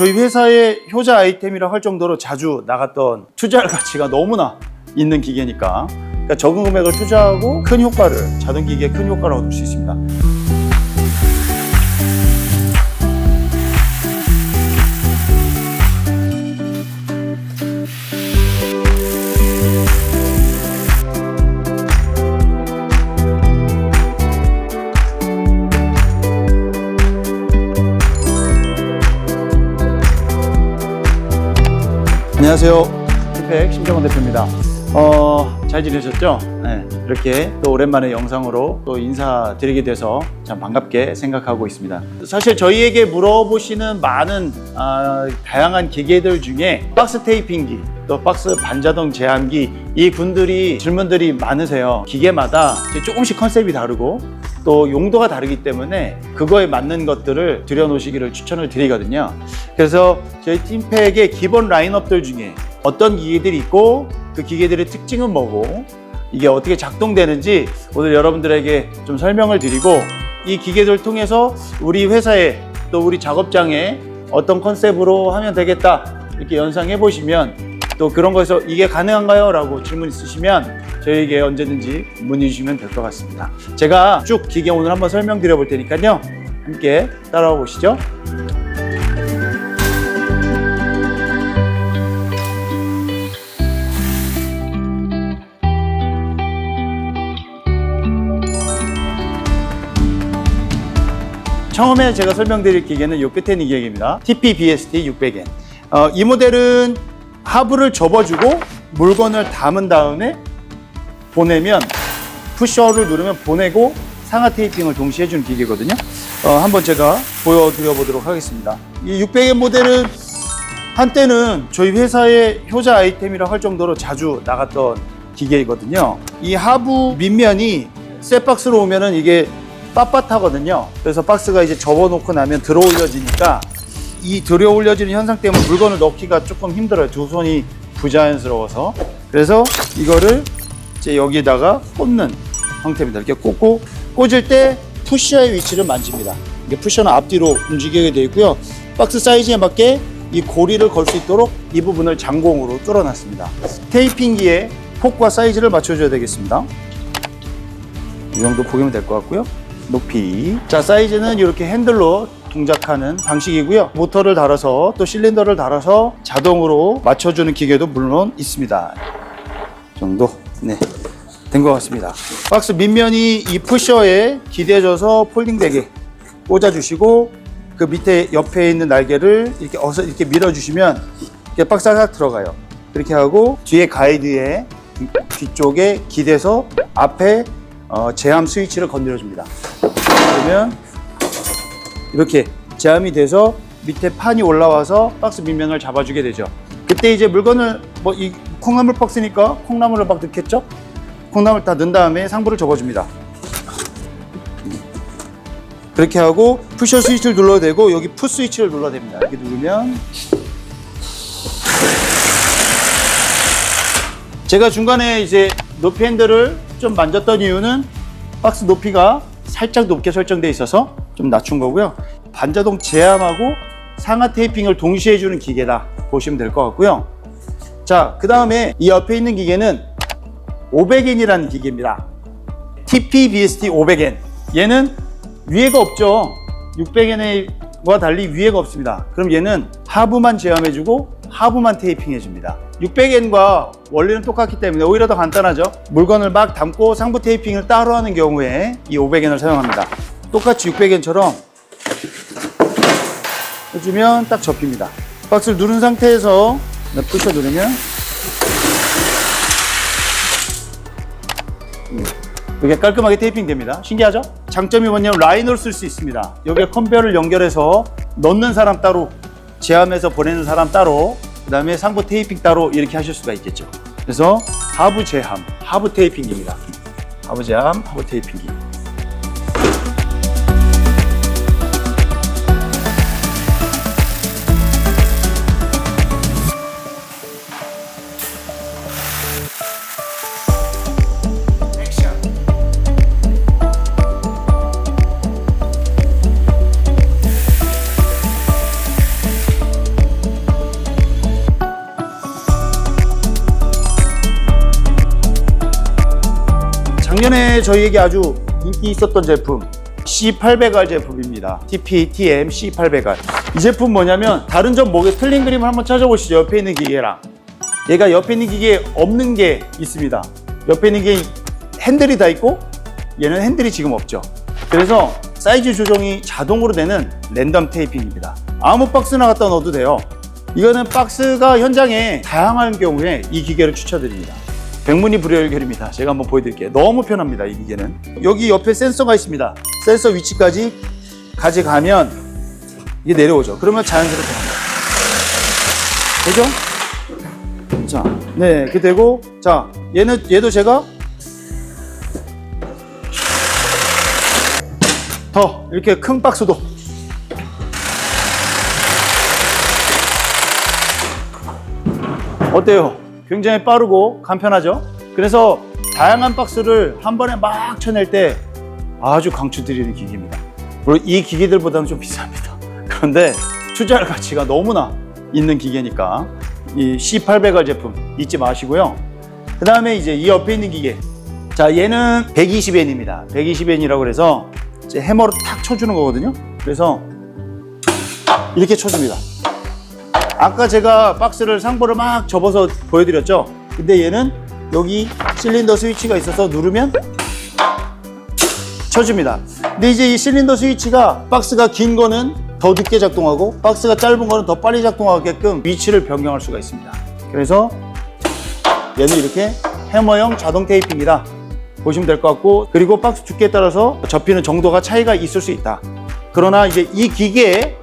저희 회사의 효자 아이템이라 할 정도로 자주 나갔던 투자할 가치가 너무나 있는 기계니까 그러니까 적은 금액을 투자하고 큰 효과를 자동 기계에 큰 효과를 얻을 수 있습니다. 안녕하세요. 티팩 심정원 대표입니다. 어, 잘 지내셨죠? 네, 이렇게 또 오랜만에 영상으로 또 인사드리게 돼서 참 반갑게 생각하고 있습니다. 사실 저희에게 물어보시는 많은 아, 다양한 기계들 중에 박스 테이핑기, 또 박스 반자동 제함기 이 분들이 질문들이 많으세요. 기계마다 조금씩 컨셉이 다르고 또 용도가 다르기 때문에 그거에 맞는 것들을 들여놓으시기를 추천을 드리거든요. 그래서 저희 팀팩의 기본 라인업들 중에 어떤 기계들이 있고 그 기계들의 특징은 뭐고 이게 어떻게 작동되는지 오늘 여러분들에게 좀 설명을 드리고 이 기계들을 통해서 우리 회사에 또 우리 작업장에 어떤 컨셉으로 하면 되겠다 이렇게 연상해 보시면 또 그런 거에서 이게 가능한가요? 라고 질문 있으시면 저희에게 언제든지 문의 주시면 될 것 같습니다. 제가 쭉 기계 오늘 한번 설명드려 볼 테니까요. 함께 따라와 보시죠. 처음에 제가 설명드릴 기계는 이 끝에 있는 기계입니다. TP-BST 600N. 어, 이 모델은 하부를 접어주고 물건을 담은 다음에 보내면 푸셔를 누르면 보내고 상하 테이핑을 동시에 해주는 기계거든요. 어, 한번 제가 보여드려 보도록 하겠습니다. 이 600N 모델은 한때는 저희 회사의 효자 아이템이라 할 정도로 자주 나갔던 기계이거든요. 이 하부 밑면이 쇠 박스로 오면은 이게 빳빳하거든요. 그래서 박스가 이제 접어놓고 나면 들어 올려지니까 이 들어 올려지는 현상 때문에 물건을 넣기가 조금 힘들어요. 두 손이 부자연스러워서. 그래서 이거를 이제 여기다가 꽂는 형태입니다. 이렇게 꽂고 꽂을 때 푸셔의 위치를 만집니다. 이게 푸셔는 앞뒤로 움직이게 되어 있고요. 박스 사이즈에 맞게 이 고리를 걸 수 있도록 이 부분을 장공으로 뚫어놨습니다. 테이핑기에 폭과 사이즈를 맞춰줘야 되겠습니다. 이 정도 보시면 될 것 같고요. 높이. 자, 사이즈는 이렇게 핸들로 동작하는 방식이고요. 모터를 달아서 또 실린더를 달아서 자동으로 맞춰주는 기계도 물론 있습니다. 이 정도. 네. 된 것 같습니다. 박스 밑면이 이 푸셔에 기대져서 폴딩되게 꽂아주시고 그 밑에 옆에 있는 날개를 이렇게 어서 이렇게 밀어주시면 이렇게 박스가 싹 들어가요. 그렇게 하고 뒤에 가이드에 뒤쪽에 기대서 앞에 어, 제함 스위치를 건드려줍니다. 그러면 이렇게 제함이 돼서 밑에 판이 올라와서 박스 밑면을 잡아주게 되죠. 그때 이제 물건을 뭐 이 콩나물 박스니까 콩나물을 막 넣겠죠? 콩나물 다 넣은 다음에 상부를 접어줍니다. 그렇게 하고 푸셔 스위치를 눌러도 되고 여기 푸 스위치를 눌러도 됩니다. 이렇게 누르면 제가 중간에 이제 높이 핸들을 좀 만졌던 이유는 박스 높이가 살짝 높게 설정되어 있어서 좀 낮춘 거고요. 반자동 제함하고 상하 테이핑을 동시에 해주는 기계다 보시면 될 것 같고요. 자, 그 다음에 이 옆에 있는 기계는 500N이라는 기계입니다. TP-BST 500N. 얘는 위에가 없죠. 600N과 달리 위에가 없습니다. 그럼 얘는 하부만 제함해주고 하부만 테이핑해줍니다. 600N과 원리는 똑같기 때문에 오히려 더 간단하죠. 물건을 막 담고 상부 테이핑을 따로 하는 경우에 이 500N을 사용합니다. 똑같이 600N처럼 해주면 딱 접힙니다. 박스를 누른 상태에서 푸셔 누르면 이게 깔끔하게 테이핑 됩니다. 신기하죠? 장점이 뭐냐면 라인을 쓸 수 있습니다. 여기에 컨베어를 연결해서 넣는 사람 따로, 제함해서 보내는 사람 따로, 그 다음에 상부 테이핑 따로 이렇게 하실 수가 있겠죠. 그래서 하부 제함, 하부 테이핑입니다. 하부 제함, 하부 테이핑기. 작년에 저희에게 아주 인기 있었던 제품 C800R 제품입니다. TPTM C800R. 이 제품 뭐냐면 다른 점 목에 틀린 그림을 한번 찾아보시죠. 옆에 있는 기계랑. 얘가 옆에 있는 기계에 없는 게 있습니다. 옆에 있는 게 핸들이 다 있고 얘는 핸들이 지금 없죠. 그래서 사이즈 조정이 자동으로 되는 랜덤 테이핑입니다. 아무 박스나 갖다 넣어도 돼요. 이거는 박스가 현장에 다양한 경우에 이 기계를 추천드립니다. 백문이 불여일견입니다. 제가 한번 보여드릴게요. 너무 편합니다. 이 기계는. 여기 옆에 센서가 있습니다. 센서 위치까지 가져가면 이게 내려오죠. 그러면 자연스럽게 합니다. 되죠? 자, 네, 이렇게 되고, 자, 얘는, 얘도 제가 더 이렇게 큰 박스도 어때요? 굉장히 빠르고 간편하죠? 그래서 다양한 박스를 한 번에 막 쳐낼 때 아주 강추드리는 기기입니다. 물론 이 기기들보다는 좀 비쌉니다. 그런데 투자할 가치가 너무나 있는 기계니까 이 C800R 제품 잊지 마시고요. 그 다음에 이제 이 옆에 있는 기계. 자, 얘는 120엔입니다. 120엔이라고 그래서 해머로 탁 쳐주는 거거든요. 그래서 이렇게 쳐줍니다. 아까 제가 박스를 상보를 막 접어서 보여드렸죠. 근데 얘는 여기 실린더 스위치가 있어서 누르면 쳐줍니다. 근데 이제 이 실린더 스위치가 박스가 긴 거는 더 늦게 작동하고 박스가 짧은 거는 더 빨리 작동하게끔 위치를 변경할 수가 있습니다. 그래서 얘는 이렇게 해머형 자동 테이핑이다. 보시면 될 것 같고 그리고 박스 두께에 따라서 접히는 정도가 차이가 있을 수 있다. 그러나 이제 이 기계에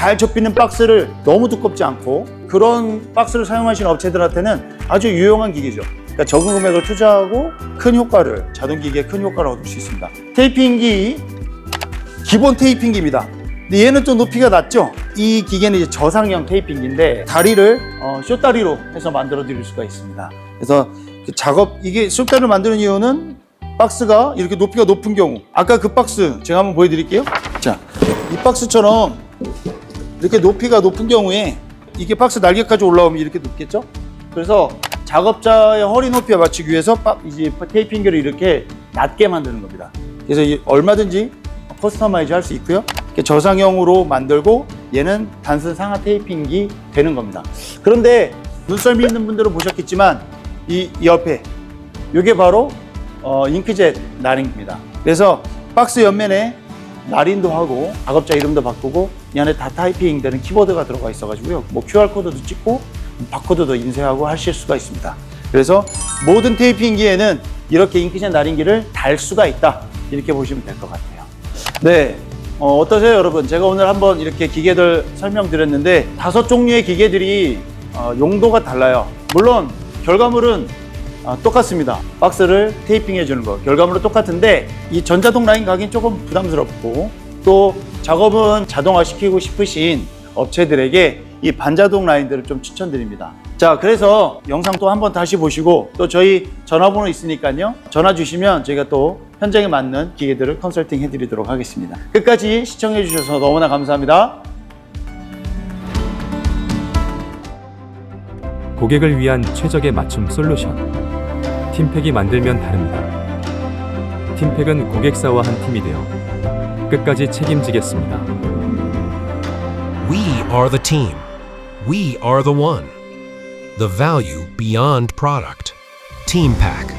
잘 접히는 박스를 너무 두껍지 않고 그런 박스를 사용하시는 업체들한테는 아주 유용한 기계죠. 그러니까 적은 금액을 투자하고 큰 효과를 자동 기계에 큰 효과를 얻을 수 있습니다. 테이핑기 기본 테이핑기입니다. 근데 얘는 좀 높이가 낮죠? 이 기계는 이제 저상형 테이핑기인데 다리를 어, 쇼다리로 해서 만들어 드릴 수가 있습니다. 그래서 그 작업 이게 쇼다리를 만드는 이유는 박스가 이렇게 높이가 높은 경우 아까 그 박스 제가 한번 보여드릴게요. 자, 이 박스처럼 이렇게 높이가 높은 경우에 이게 박스 날개까지 올라오면 이렇게 높겠죠? 그래서 작업자의 허리 높이에 맞추기 위해서 박- 이제 테이핑기를 이렇게 낮게 만드는 겁니다. 그래서 이 얼마든지 커스터마이즈 할 수 있고요. 저상형으로 만들고 얘는 단순 상하 테이핑기 되는 겁니다. 그런데 눈썰미 있는 분들은 보셨겠지만 이, 이 옆에 이게 바로 어, 잉크젯 나링입니다. 그래서 박스 옆면에 날인도 하고 작업자 이름도 바꾸고 이 안에 다 타이핑 되는 키보드가 들어가 있어가지고요. 뭐 QR 코드도 찍고 바코드도 인쇄하고 하실 수가 있습니다. 그래서 모든 테이핑기에는 이렇게 잉크젯 날인기를 달 수가 있다 이렇게 보시면 될 것 같아요. 네. 어, 떠세요 여러분? 제가 오늘 한번 이렇게 기계들 설명드렸는데 다섯 종류의 기계들이 어, 용도가 달라요. 물론 결과물은 아, 똑같습니다. 박스를 테이핑해 주는 거. 결과물은 똑같은데 이 전자동 라인 가긴 조금 부담스럽고 또 작업은 자동화 시키고 싶으신 업체들에게 이 반자동 라인들을 좀 추천드립니다. 자, 그래서 영상 또 한번 다시 보시고 또 저희 전화번호 있으니까요. 전화 주시면 저희가 또 현장에 맞는 기계들을 컨설팅 해드리도록 하겠습니다. 끝까지 시청해 주셔서 너무나 감사합니다. 고객을 위한 최적의 맞춤 솔루션. 팀팩이 만들면 다릅니다. 팀팩은 고객사와 한 팀이 되어 끝까지 책임지겠습니다. We are the team. We are the one. The value beyond product. Team Pack.